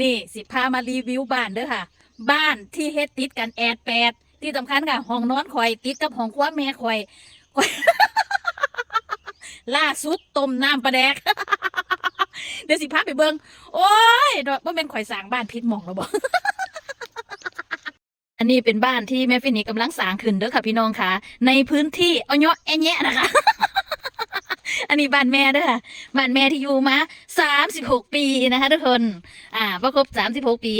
นี่สิพามารีวิวบ้านเด้อค่ะ บ้านที่เฮ็ดติดกันแอดแปดที่สำคัญค่ะห้องนอนข่อยติดกับห้องครัวแม่ข่อยข่อย ล่าสุดต้มน้ำปลาแดก เดี๋ยวสิพาไปเบิงโอ้ยดอกว่าเป็นข่อยสร้างบ้านพิษหมองแล้วบอกอันนี้เป็นบ้านที่แม่ฟินิกกำลังสร้างขึ้นเด้อค่ะพี่น้องค่ะ ในพื้นที่เอาเนาะแอะแยะนะคะ อันนี้บ้านแม่ด้อค่ะบ้านแม่ที่อยู่มาสามสิบหกปีนะคะทุกคน อ่าประครบสามสิบหกปี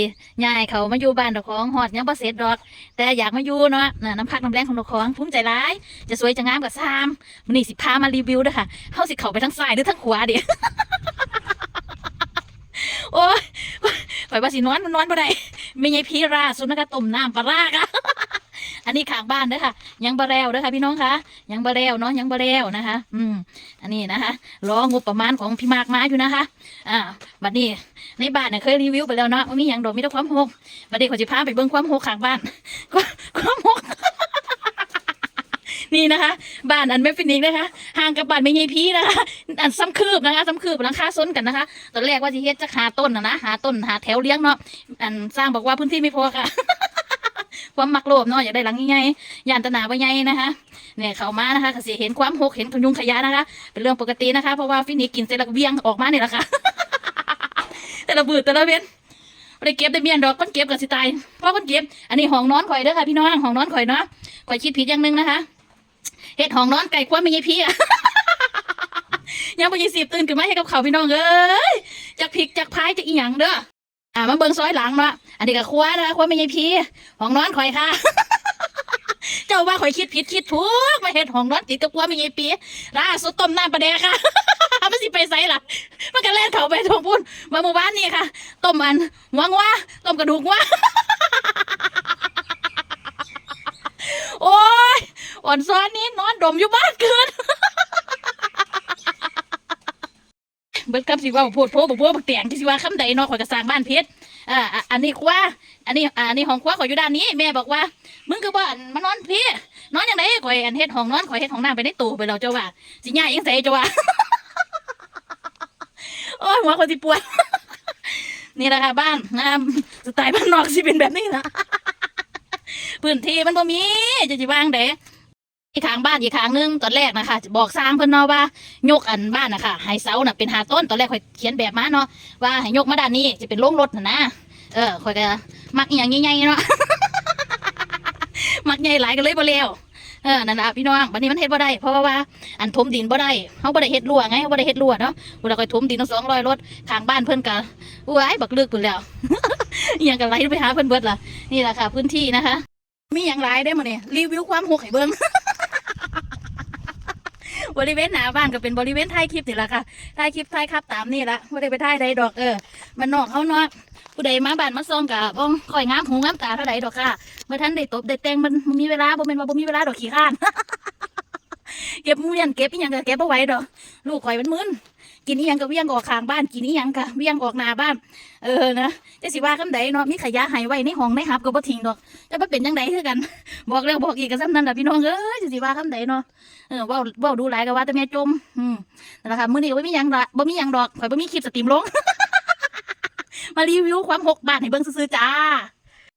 ยายเขามาอยู่บ้านดอกของหอดยังบ่เสร็จดอก แต่อยากมาอยู่เนาะน้ำพักน้ำแรงของดอกของภูมิใจร้าย จะสวยจะงามกับซามมันนี่สิพามารีวิวด้อค่ะเฮาสิเขาไปทางซ้ายหรือทางขวาเดี๋ยวโอ้ยข่อยว่าสินอนมันนอนบ่ได้ไม่ใช่พีราสุนัขต้มน้ำปลาร้าค่ะ นนี้ข้างบ้านเด้อค่ะ ยังบะแล้วเด้อค่ะพี่น้องคะยังบะแล้วเนาะยังบะแล้วนะคะ อืม อันนี้นะคะรองบประมาณของพี่มากมาอยู่นะคะ อ่าบัดนี้ในบ้านเนี่ยเคยรีวิวไปแล้วเนาะว่ามีอย่างดอกมีแต่ความโหกบัดนี้ขอจิพาไปเบิ่งความโหกข้างบ้านความความหกนี่นะคะบ้านอันแม่ฟินิกนะคะห่างกับบ้านไม่ใหญ่พี่นะคะอันซ้ำคืบนะคะซ้ำคืบหลังคาซ้นกันนะคะ ตอนแรกว่าจะเฮ็ดจะหาต้นนะนะหาต้นหาแถวเลี้ยงเนาะอันสร้างบอกว่าพื้นที่ไม่พอค่ะ ความมักโลภเนาะอยากได้หลังใหญ่ๆยานตนาว่าใหญ่นะคะเนี่ยเขามานะคะก็สิเห็นความหกเห็นขยุงขยะนะคะ เป็นเรื่องปกตินะคะ เพราะว่าฟินิกกินเสร็จแล้วเวียงออกมาเนี่ยแหละค่ะแต่ละบืดแต่ละเว้นไม่ได้เก็บได้เมียนดอกคนเก็บกับสิตายเพราะคนเก็บ อันนี้ห้องนอนข่อยเด้อค่ะพี่น้องห้องนอนข่อยเนาะข่อยคิดผิดอย่างหนึงนะคะเฮ็ดห้องนอนไก่คว้าไม่ใช่พี่อะยังไปยี่สิบตื่นขึ้นมาให้กับเขาพี่น้องเอ้ยจากพริกจากพายจากอีหยังเด้อ อ่ามาเบิ่งซอยหลังเนาะอันนี้ก็ครัวนะคะครัวไม่ใช่พี่ห้องนอนข่อยค่ะ เจ้าว่าข่อยคิดผิดคิดถูกมาเฮ็ดห้องนอนติดกับครัวไม่ใช่พี่ล่าสุดต้มน้ำปลาแดกค่ะมันสิไปไสล่ะ มันก็แล่นเขาไปทงพุ่นมาหมู่บ้านนี่ค่ะต้มอันหัวงว่าต้มกระดูกว่าโอ้ยอ่อนซ้อนนี้นอนดมอยู่บ้านเกิน เบิดคำสิว่าโพดโพบักบัวบักแตงที่สิว่าคำใดเนาะข่อยก็สร้างบ้านเพชรอ่าอะอันนี้ครัวอันนี้อ่าอันนี้ห้องครัวข่อยอยู่ด้านนี้แม่บอกว่า มึงก็บ่อันมานอนพี่นอนอย่างไรข่อยอันเฮ็ดห้องนอนข่อยเฮ็ดห้องน้ำไปในตู้ไปแล้วเจ้าว่าสิย่ายยังใส่เจ้าว่า โอ้ยหัวคนสิปวด นี่แหละค่ะบ้านงามสไตล์บ้านนอกสิเป็นแบบนี้นะ พื้นที่มันบ่มีจะจิวางเด้ อีกทางบ้านอีกทางหนึงตอนแรกนะคะ บอกสร้างเพิ่นเนาะว่า ยกอันบ้านนะคะให้เสาน่ะเป็นหาต้นตอนแรกข่อยเขียนแบบมาเนาะว่าให้ยกมาด้านนี้จะเป็นโรงรถนะนะเออข่อยก็มักอหย่างใหญ่ๆเนาะมักใหญ่หลายก็เลยบ่แล้วเออนั่นละพี่น้องบัดนี้มันเฮ็ดบ่ได้เพราะว่าอันถมดินบ่ได้เฮาบ่ได้เฮ็ดรั่วไงเฮาบ่ได้เฮ็ดรั่วเนาะเวลาค่อยถมดินทั้ง200รถข้างบ้านเพิ่นก็อุ้ยบักลึกพุ่นแล้วอิหยังก็ไหลไปหาเพิ่นเบิดล่ะนี่แหละค่ะ พื้นที่นะคะ มีหยังหลายได้มื้อนี้รีวิวความหกให้เบิ่ง บริเวณหน้าบ้านก็เป็นบริเวณท่ายคลิปนี่แหละค่ะท่ายคลิปท่ายครับตามนี่ละบ่ได้ไปท่ายใดดอกเออมันนอกเขานอกผู้ใดมาบ้านมาซ่องก็บ่ค่อยงามหูงามตาเท่าใดดอกค่ะเมื่อท่านได้ตบได้แต่งมันมีเวลาบ่เป็นว่าบ่มีเวลาดอกขี้ข้านเก็บเมียนเก็บอีหยังก็เก็บเอาไว้ดอก ลูกข่อยมันมึน กินอีหยังก็เวียงออกข้างบ้านกินอีหยังก็เวียงออกหน้าบ้าน เออนะจะสิว่าคำใดเนาะมีขยะให้ไว้ในห้องในหับก็บ่ทิ้งดอกจะบ่เป็นจังไดคือกัน บอกแล้วบอกอีกก็ซ้ำนั่นล่ะพี่น้องเอ้ยจะสิว่าคำใดเนาะเออเว้าเว้าดูหลายก็ว่าแต่แม่จมอืมนั่นล่ะค่ะมื้อนี้ก็บ่มีหยังละบ่มีหยังดอกข่อยบ่มีคลิปสตรีมลงมารีวิวความหกบาทให้เบิ่งซื่อๆจ้า